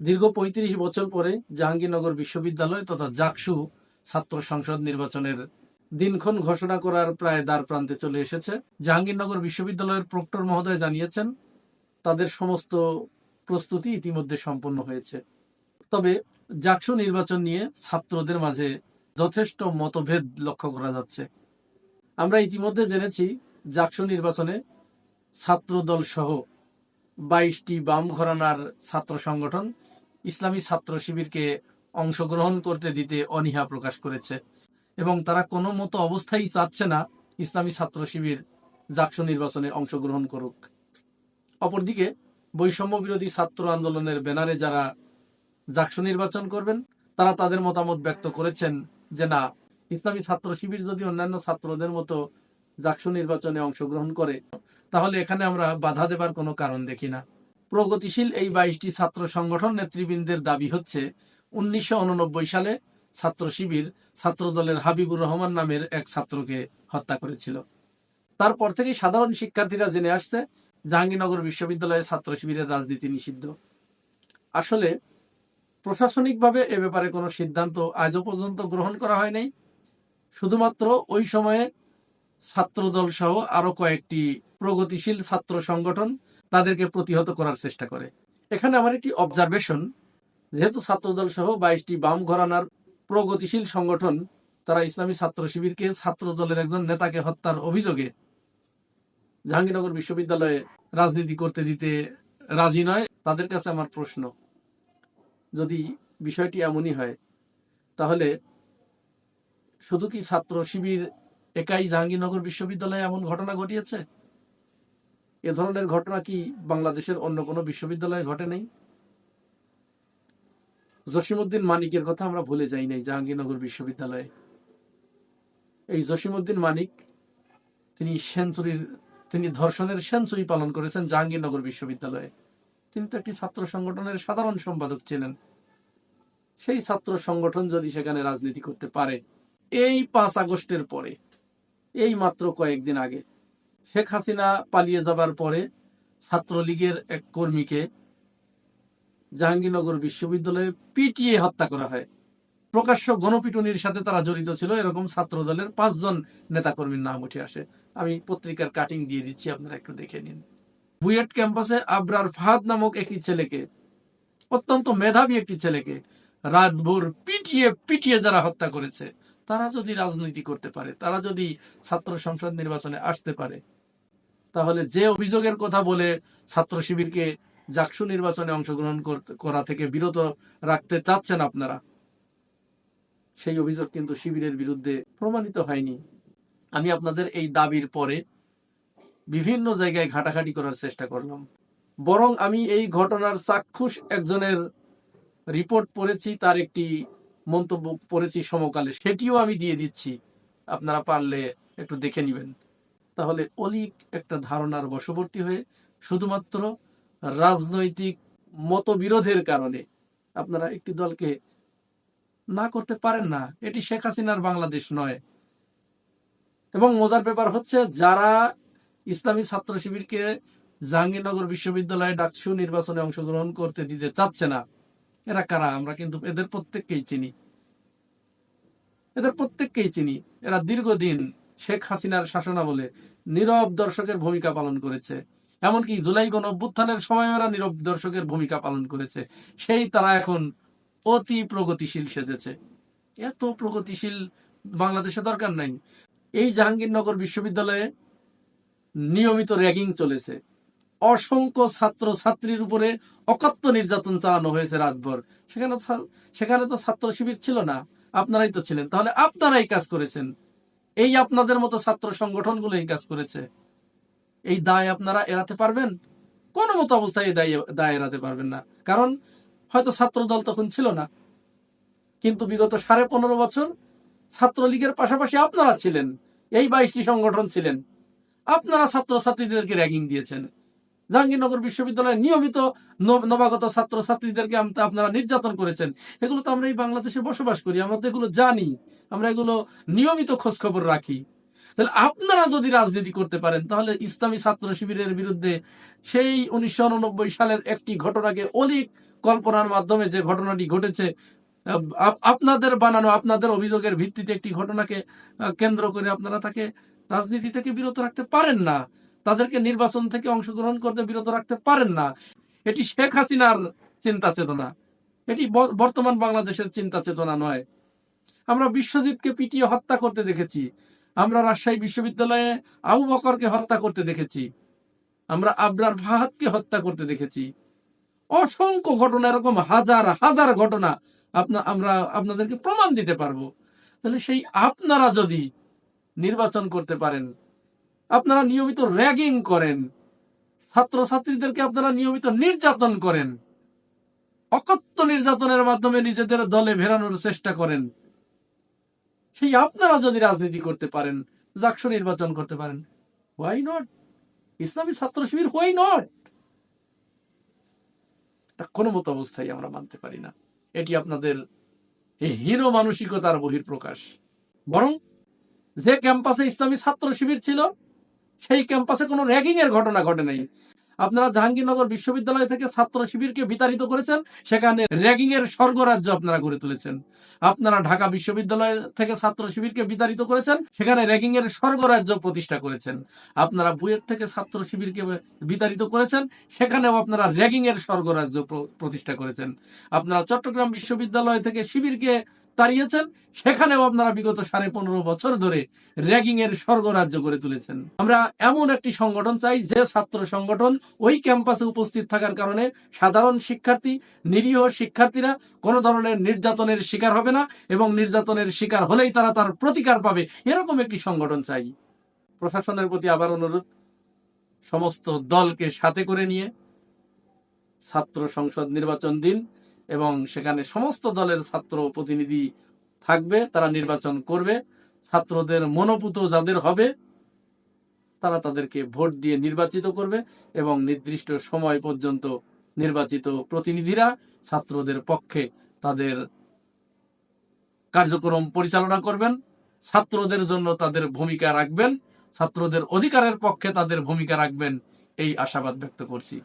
দীর্ঘ পঁয়ত্রিশ বছর পরে জাহাঙ্গীরনগর বিশ্ববিদ্যালয় তথা জাকসু ছাত্র সংসদ নির্বাচনের দিনক্ষণ ঘোষণা করার প্রায় দ্বার প্রান্তে চলে এসেছে। জাহাঙ্গীরনগর বিশ্ববিদ্যালয়ের প্রক্টর মহোদয় জানিয়েছেন, তাদের সমস্ত প্রস্তুতি ইতিমধ্যে সম্পন্ন হয়েছে। তবে জাকসু নির্বাচন নিয়ে ছাত্রদের মাঝে যথেষ্ট মতভেদ লক্ষ্য করা যাচ্ছে। আমরা ইতিমধ্যে জেনেছি, জাকসু নির্বাচনে ছাত্রদল সহ বাইশটি বাম ঘরানার ছাত্র সংগঠন ইসলামী ছাত্র শিবিরকে অংশগ্রহণ করতে দিতে অনীহা প্রকাশ করেছে এবং তারা কোনো মতো অবস্থায় চাচ্ছে না ইসলামী ছাত্র শিবির জাকসু নির্বাচনে অংশগ্রহণ করুক। অপরদিকে বৈষম্য বিরোধী ছাত্র আন্দোলনের ব্যানারে যারা জাকসু নির্বাচন করবেন, তারা তাদের মতামত ব্যক্ত করেছেন যে না, ইসলামী ছাত্র শিবির যদি অন্যান্য ছাত্রদের মতো জাকসু নির্বাচনে অংশগ্রহণ করে, তাহলে এখানে আমরা বাধা দেবার কোনো কারণ দেখি না। প্রগতিশীল এই বাইশটি ছাত্র সংগঠন নেতৃবৃন্দের দাবি হচ্ছে, উনিশশো সালে ছাত্র শিবির ছাত্রদলের হাবিবুর রহমান নামের এক ছাত্রকে হত্যা করেছিল। তারপর থেকে সাধারণ শিক্ষার্থীরা জেনে আসছে, জাহাঙ্গীরনগর বিশ্ববিদ্যালয়ে ছাত্র শিবিরের রাজনীতি নিষিদ্ধ। আসলে, প্রশাসনিকভাবে এ ব্যাপারে কোনো সিদ্ধান্ত আজও পর্যন্ত গ্রহণ করা হয় নাই। শুধুমাত্র ওই সময়ে ছাত্রদল সহ আরও কয়েকটি প্রগতিশীল ছাত্র সংগঠন তাদেরকে প্রতিহত করার চেষ্টা করে। এখানে আমার একটি অবজারভেশন যেহেতু ছাত্রদল সহ বাইশটি বাম ঘরানার প্রগতিশীল সংগঠন, তারা ইসলামী ছাত্র শিবিরকে ছাত্র দলের একজন নেতাকে হত্যার অভিযোগে জাহাঙ্গীরনগর বিশ্ববিদ্যালয়ে রাজনীতি করতে দিতে রাজি নয়। তাদের কাছে আমার প্রশ্ন, যদি বিষয়টি এমনই হয়, তাহলে শুধু কি ছাত্র শিবির একাই জাহাঙ্গীরনগর বিশ্ববিদ্যালয়ে এমন ঘটনা ঘটিয়েছে? এ ধরনের ঘটনা কি বাংলাদেশের অন্য কোনো বিশ্ববিদ্যালয়ে ঘটে নেই? জসিমউদ্দিন মানিকের কথা আমরা ভুলে যাই নাই জাহাঙ্গীরনগর বিশ্ববিদ্যালয়ে। এই জসিমউদ্দিন মানিক, তিনি সেঞ্চুরির, তিনি ধর্ষণের সেঞ্চুরি পালন করেছেন জাহাঙ্গীরনগর বিশ্ববিদ্যালয়ে। তিনি তো একটি ছাত্র সংগঠনের সাধারণ সম্পাদক ছিলেন। সেই ছাত্র সংগঠন যদি সেখানে রাজনীতি করতে পারে, এই পাঁচ আগস্টের পরে এই মাত্র কয়েকদিন আগে। শেখ হাসিনা পালিয়ে যাবার পরে ছাত্রলীগের এক কর্মীকে জাহাঙ্গীরনগর বিশ্ববিদ্যালয়ে পিটিয়ে হত্যা করা হয়। প্রকাশ্য গণপিটুনির সাথে তারা জড়িত ছিল, এরকম ছাত্র দলের পাঁচজন নেতাকর্মীর নাম উঠে আসে। আমি পত্রিকার কাটিং দিয়ে দিচ্ছি, আপনারা একটু দেখে নিন। বুয়েট ক্যাম্পাসে আবরার ফাহাদ নামক একটি ছেলেকে, অত্যন্ত মেধাবী একটি ছেলেকে, রাতভর পিটিয়ে পিটিয়ে যারা হত্যা করেছে তারা যদি রাজনীতি করতে পারে, তারা যদি ছাত্র সংসদ নির্বাচনে আসতে পারে, তাহলে যে অভিযোগের কথা বলে ছাত্র শিবিরকে জাকসু নির্বাচনে অংশগ্রহণ করা থেকে বিরত রাখতে চাচ্ছেন আপনারা, সেই অভিযোগ কিন্তু শিবিরের বিরুদ্ধে প্রমাণিত হয়নি। আমি আপনাদের এই দাবির পরে বিভিন্ন জায়গায় ঘাটাঘাটি করার চেষ্টা করলাম। বরং আমি এই ঘটনার চাক্ষুষ একজনের রিপোর্ট পড়েছি, তার একটি মন্তব্য পড়েছি সমকালে, সেটিও আমি দিয়ে দিচ্ছি। আপনারা পারলে একটু দেখে নেবেন। তাহলে অলিক একটা ধারণার বশবর্তী হয়ে শুধুমাত্র রাজনৈতিক মতবিরোধের কারণে আপনারা একটি দলকে না করতে পারেন না। এটি শেখ হাসিনার বাংলাদেশ নয়। এবং মজার ব্যাপার হচ্ছে, যারা ইসলামী ছাত্র শিবিরকে জাহাঙ্গীরনগর বিশ্ববিদ্যালয়ে ডাকসু নির্বাচনে অংশগ্রহণ করতে দিতে চাচ্ছে না এরা কারা? আমরা কিন্তু এদের প্রত্যেককেই চিনি। এদের প্রত্যেককেই চিনি। এরা দীর্ঘদিন শেখ হাসিনার শাসনামলে নীরব দর্শকের ভূমিকা পালন করেছে। এমনকি জুলাই গণ অভ্যুত্থানের সময় এরা নীরব দর্শকের ভূমিকা পালন করেছে। সেই তারা এখন অতি প্রগতিশীল সেজেছে। এত প্রগতিশীল বাংলাদেশে দরকার নাই। এই জাহাঙ্গীরনগর বিশ্ববিদ্যালয়ে নিয়মিত র্যাগিং চলেছে। অসংখ্য ছাত্র ছাত্রীর উপরে অকথ্য নির্যাতন চালানো হয়েছে রাতভর। সেখানে সেখানে তো ছাত্র শিবির ছিল না। আপনারাই তো ছিলেন। তাহলে আপনারাই কাজ করেছেন। এই আপনাদের মতো ছাত্র সংগঠনগুলো এই কাজ করেছে। এই দায় আপনারা এড়াতে পারবেন? কোনো মতো অবস্থায় এই দায় দায় এড়াতে পারবেন না। কারণ হয়তো ছাত্র দল তখন ছিল না। কিন্তু বিগত সাড়ে পনেরো বছর ছাত্রলীগের পাশাপাশি আপনারা ছিলেন। এই বাইশটি সংগঠন ছিলেন। আপনারা ছাত্র ছাত্রীদেরকে র্যাগিং দিয়েছেন। জাহাঙ্গীরনগর বিশ্ববিদ্যালয়ে নিয়মিত নবাগত ছাত্র ছাত্রীদেরকে আপনারা নির্যাতন করেছেন। এগুলো তো আমরা এই বাংলাদেশে বসবাস করি, আমরা তো এগুলো জানি, আমরা এগুলো নিয়মিত খোঁজ খবর রাখি। তাহলে আপনারা যদি রাজনীতি করতে পারেন, তাহলে ইসলামী ছাত্র শিবিরের বিরুদ্ধে সেই উনিশশো উননব্বই সালের একটি ঘটনাকে অলিক কল্পনার মাধ্যমে যে ঘটনাটি ঘটেছে আপনাদের বানানো, আপনাদের অভিযোগের ভিত্তিতে একটি ঘটনাকে কেন্দ্র করে আপনারা তাকে রাজনীতি থেকে বিরত রাখতে পারেন না। তাদেরকে নির্বাচন থেকে অংশগ্রহণ করতে বিরত রাখতে পারেন না। এটি শেখ হাসিনার চিন্তা চেতনা। এটি বর্তমান বাংলাদেশের চিন্তা চেতনা নয়। আমরা বিশ্বজিৎকে পিটিয়ে হত্যা করতে দেখেছি। আমরা রাজশাহী বিশ্ববিদ্যালয়ে আবু বকরকে হত্যা করতে দেখেছি। আমরা আবরার ফাহাদকে হত্যা করতে দেখেছি। অসংখ্য ঘটনা, এরকম হাজার হাজার ঘটনা আপনা আমরা আপনাদেরকে প্রমাণ দিতে পারব। তাহলে সেই আপনারা যদি নির্বাচন করতে পারেন আপনারা নিয়মিত র্যাগিং করেন। ছাত্রছাত্রীদেরকে আপনারা নিয়মিত নির্যাতন করেন। অকথ্য নির্যাতনের মাধ্যমে নিজেদের দলে ভেরানোর চেষ্টা করেন। সেই আপনারা যদি রাজনীতি করতে পারেন, জাকসু নির্বাচন করতে পারেন হোয়াই নট ইসলামী ছাত্র শিবির হোয়াই নট কোনো মতো অবস্থায় আমরা মানতে পারি না। এটি আপনাদের হীন মানসিকতার বহির্প্রকাশ বরং যে ক্যাম্পাসে ইসলামী ছাত্র শিবির ছিল সেই ক্যাম্পাসে কোনো র্যাগিং এর ঘটনা ঘটে নাই। আপনারা জাহাঙ্গীরনগর বিশ্ববিদ্যালয় থেকে ছাত্র শিবিরকে বিতাড়িত করেছেন, সেখানে র্যাগিং এর স্বর্গরাজ্য আপনারা গড়ে তুলেছেন। আপনারা ঢাকা বিশ্ববিদ্যালয় থেকে ছাত্র শিবিরকে বিতাড়িত করেছেন, সেখানে র্যাগিং এর স্বর্গরাজ্য প্রতিষ্ঠা করেছেন। আপনারা বুয়েট থেকে ছাত্র শিবিরকে বিতাড়িত করেছেন, সেখানেও আপনারা র্যাগিং এর স্বর্গরাজ্য প্রতিষ্ঠা করেছেন। আপনারা চট্টগ্রাম বিশ্ববিদ্যালয় থেকে শিবিরকে তাড়িয়েছেন সেখানেও আপনারা বিগত সাড়ে পনেরো বছর ধরে র্যাগিং এর স্বর্গরাজ্য গড়ে তুলেছেন। আমরা এমন একটি সংগঠন চাই যে ছাত্র সংগঠন ওই ক্যাম্পাসে উপস্থিত থাকার কারণে সাধারণ শিক্ষার্থী, নিরীহ শিক্ষার্থীরা কোনো ধরনের নির্যাতনের শিকার হবে না এবং নির্যাতনের শিকার হলেই তারা তার প্রতিকার পাবে। এরকম একটি সংগঠন চাই। প্রশাসনের প্রতি আবার অনুরোধ, সমস্ত দলকে সাথে করে নিয়ে ছাত্র সংসদ নির্বাচন দিন। এবং সেখানে সমস্ত দলের ছাত্র প্রতিনিধি থাকবে, তারা নির্বাচন করবে। ছাত্রদের মনোপুত যাদের হবে, তারা তাদেরকে ভোট দিয়ে নির্বাচিত করবে এবং নির্দিষ্ট সময় পর্যন্ত নির্বাচিত প্রতিনিধিরা ছাত্রদের পক্ষে তাদের কার্যক্রম পরিচালনা করবেন। ছাত্রদের জন্য তাদের ভূমিকা রাখবেন। ছাত্রদের অধিকারের পক্ষে তাদের ভূমিকা রাখবেন, এই আশাবাদ ব্যক্ত করছি।